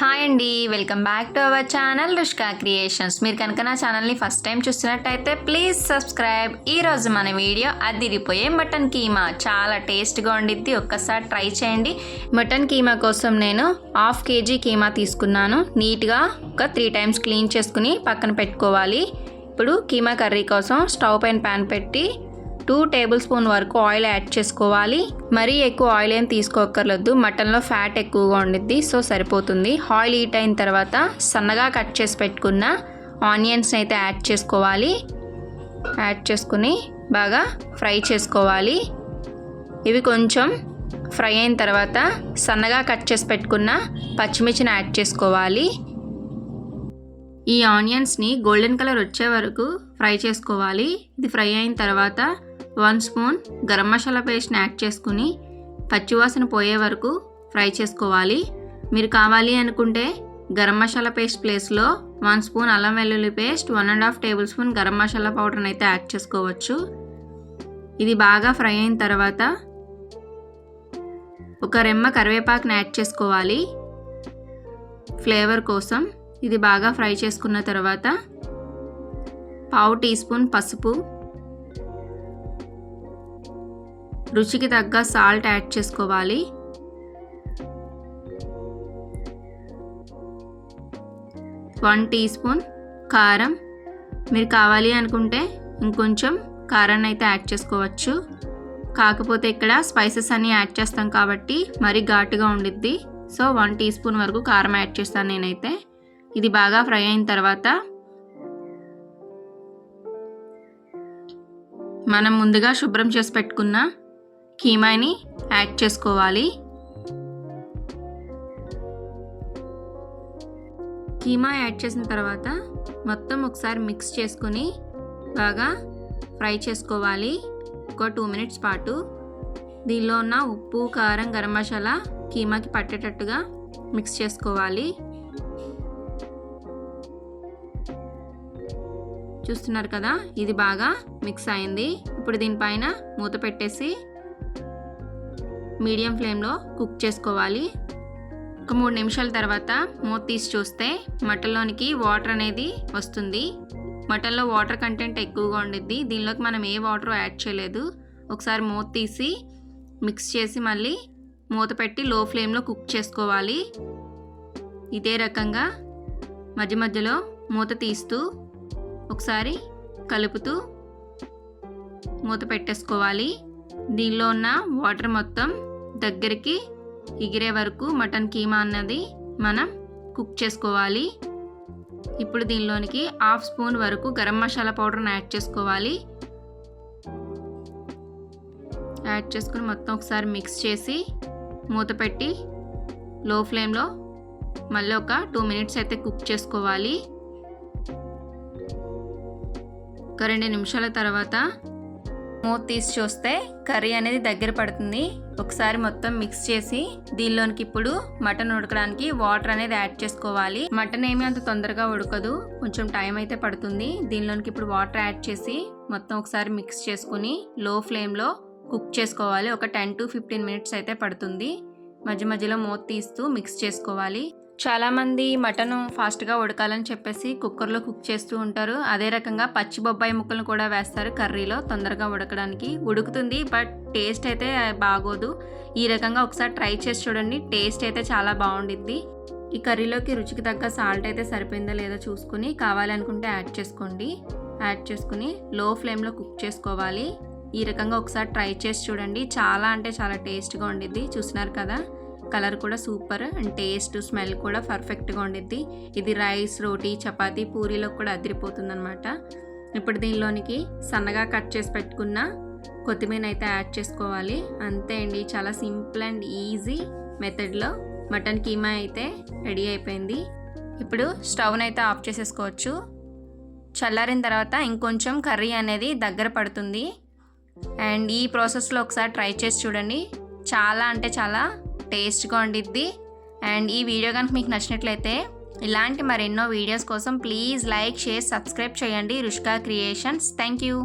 Hi అండి welcome back to our channel Rushka creations. మీరు కనుక నా ఛానల్ని ఫస్ట్ టైం చూస్తున్నట్టయితే ప్లీజ్ సబ్స్క్రైబ్. ఈ రోజు మన వీడియో అదిరిపోయే మటన్ కీమా. చాలా టేస్ట్గా ఉండిద్ది ఒక్కసారి ట్రై చేయండి. మటన్ కీమా కోసం నేను హాఫ్ కేజీ కీమా తీసుకున్నాను. నీట్గా ఒక త్రీ టైమ్స్ క్లీన్ చేసుకుని పక్కన పెట్టుకోవాలి. ఇప్పుడు కీమా కర్రీ కోసం స్టవ్ పైన ప్యాన్ పెట్టి టూ టేబుల్ స్పూన్ వరకు ఆయిల్ యాడ్ చేసుకోవాలి. మరీ ఎక్కువ ఆయిల్ ఏం తీసుకోక్కర్లేదు. మటన్లో ఫ్యాట్ ఎక్కువగా ఉండిద్ది సో సరిపోతుంది. ఆయిల్ హీట్ అయిన తర్వాత సన్నగా కట్ చేసి పెట్టుకున్న ఆనియన్స్ని అయితే యాడ్ చేసుకోవాలి. యాడ్ చేసుకుని బాగా ఫ్రై చేసుకోవాలి. ఇవి కొంచెం ఫ్రై అయిన తర్వాత సన్నగా కట్ చేసి పెట్టుకున్న పచ్చిమిర్చిని యాడ్ చేసుకోవాలి. ఈ ఆనియన్స్ని గోల్డెన్ కలర్ వచ్చే వరకు ఫ్రై చేసుకోవాలి. ఇది ఫ్రై అయిన తర్వాత వన్ స్పూన్ గరం మసాలా పేస్ట్ని యాడ్ చేసుకుని పచ్చివాసన పోయే వరకు ఫ్రై చేసుకోవాలి. మీరు కావాలి అనుకుంటే గరం మసాలా పేస్ట్ ప్లేస్లో వన్ స్పూన్ అల్లం వెల్లుల్లి paste one and half tablespoon garam masala పౌడర్ని అయితే యాడ్ చేసుకోవచ్చు. ఇది బాగా ఫ్రై అయిన తర్వాత ఒక రెమ్మ కరివేపాకుని యాడ్ చేసుకోవాలి. ఫ్లేవర్ కోసం ఇది బాగా ఫ్రై చేసుకున్న తర్వాత పావు టీ స్పూన్ పసుపు రుచికి తగ్గ సాల్ట్ యాడ్ చేసుకోవాలి. వన్ టీ స్పూన్ కారం. మీరు కావాలి అనుకుంటే ఇంకొంచెం కారాన్ని అయితే యాడ్ చేసుకోవచ్చు. కాకపోతే ఇక్కడ స్పైసెస్ అన్నీ యాడ్ చేస్తాం కాబట్టి మరీ ఘాటుగా ఉండిద్ది. సో వన్ టీ స్పూన్ వరకు కారం యాడ్ చేస్తాను నేనైతే. ఇది బాగా ఫ్రై అయిన తర్వాత మనం ముందుగా శుభ్రం చేసి పెట్టుకున్న కీమాని యాడ్ చేసుకోవాలి. కీమా యాడ్ చేసిన తర్వాత మొత్తం ఒకసారి మిక్స్ చేసుకుని బాగా ఫ్రై చేసుకోవాలి. ఒక టూ మినిట్స్ పాటు. దీనిలో ఉన్న ఉప్పు కారం గరం మసాలా కీమాకి పట్టేటట్టుగా మిక్స్ చేసుకోవాలి. చూస్తున్నారు కదా ఇది బాగా మిక్స్ అయింది. ఇప్పుడు దీనిపైన మూత పెట్టేసి మీడియం ఫ్లేమ్లో కుక్ చేసుకోవాలి. ఒక మూడు నిమిషాల తర్వాత మూత తీసి చూస్తే మటన్లోనికి వాటర్ అనేది వస్తుంది. మటన్లో వాటర్ కంటెంట్ ఎక్కువగా ఉండిద్ది. దీనిలోకి మనం ఏ వాటర్ యాడ్ చేయలేదు. ఒకసారి మూత తీసి మిక్స్ చేసి మళ్ళీ మూత పెట్టి లో ఫ్లేమ్లో కుక్ చేసుకోవాలి. ఇదే రకంగా మధ్య మధ్యలో మూత తీస్తూ ఒకసారి కలుపుతూ మూత పెట్టేసుకోవాలి. దీనిలో ఉన్న వాటర్ మొత్తం దగ్గరికి ఎగిరే వరకు మటన్ కీమా అన్నది మనం కుక్ చేసుకోవాలి. ఇప్పుడు దీనిలోనికి హాఫ్ స్పూన్ వరకు గరం మసాలా పౌడర్ని యాడ్ చేసుకోవాలి. యాడ్ చేసుకుని మొత్తం ఒకసారి మిక్స్ చేసి మూత పెట్టి లో ఫ్లేమ్లో మళ్ళీ ఒక టూ మినిట్స్ అయితే కుక్ చేసుకోవాలి. ఒక రెండు నిమిషాల తర్వాత మూత తీసి చూస్తే కర్రీ అనేది దగ్గర పడుతుంది. ఒకసారి మొత్తం మిక్స్ చేసి దీనిలోనికి ఇప్పుడు మటన్ ఉడకడానికి వాటర్ అనేది యాడ్ చేసుకోవాలి. మటన్ ఏమీ అంత తొందరగా ఉడకదు. కొంచెం టైం అయితే పడుతుంది. దీనిలోనికి ఇప్పుడు వాటర్ యాడ్ చేసి మొత్తం ఒకసారి మిక్స్ చేసుకుని లో ఫ్లేమ్లో కుక్ చేసుకోవాలి. ఒక టెన్ టు ఫిఫ్టీన్ మినిట్స్ అయితే పడుతుంది. మధ్య మధ్యలో మూత తీస్తూ మిక్స్ చేసుకోవాలి. చాలామంది మటన్ ఫాస్ట్గా ఉడకాలని చెప్పేసి కుక్కర్లో కుక్ చేస్తూ ఉంటారు. అదే రకంగా పచ్చి బొబ్బాయి ముక్కలను కూడా వేస్తారు కర్రీలో తొందరగా ఉడకడానికి. ఉడుకుతుంది బట్ టేస్ట్ అయితే బాగోదు. ఈ రకంగా ఒకసారి ట్రై చేసి చూడండి. టేస్ట్ అయితే చాలా బాగుండిద్ది. ఈ కర్రీలోకి రుచికి తగ్గ సాల్ట్ అయితే సరిపోయిందో లేదో చూసుకుని కావాలనుకుంటే యాడ్ చేసుకోండి. యాడ్ చేసుకుని లో ఫ్లేమ్లో కుక్ చేసుకోవాలి. ఈ రకంగా ఒకసారి ట్రై చేసి చూడండి. చాలా అంటే చాలా టేస్ట్గా ఉండిద్ది. చూసినారు కదా? కలర్ కూడా సూపర్ అండ్ టేస్ట్ స్మెల్ కూడా పర్ఫెక్ట్గా ఉండిద్ది. ఇది రైస్ రోటీ చపాతీ పూరీలో కూడా అదిరిపోతుంది అనమాట ఇప్పుడు దీనిలోనికి సన్నగా కట్ చేసి పెట్టుకున్న కొత్తిమీర అయితే యాడ్ చేసుకోవాలి. అంతే అండి చాలా సింపుల్ అండ్ ఈజీ మెథడ్లో. మటన్ కీమా అయితే రెడీ అయిపోయింది. ఇప్పుడు స్టవ్ని అయితే ఆఫ్ చేసేసుకోవచ్చు. చల్లారిన తర్వాత ఇంకొంచెం కర్రీ అనేది దగ్గర పడుతుంది. అండ్ ఈ ప్రాసెస్లో ఒకసారి ట్రై చేసి చూడండి. చాలా అంటే చాలా టేస్ట్గా ఉండిద్ది. అండ్ ఈ వీడియో కనుక మీకు నచ్చినట్లయితే ఇలాంటి మరెన్నో వీడియోస్ కోసం ప్లీజ్ లైక్ షేర్ సబ్స్క్రైబ్ చేయండి. రుష్కా క్రియేషన్స్. Thank you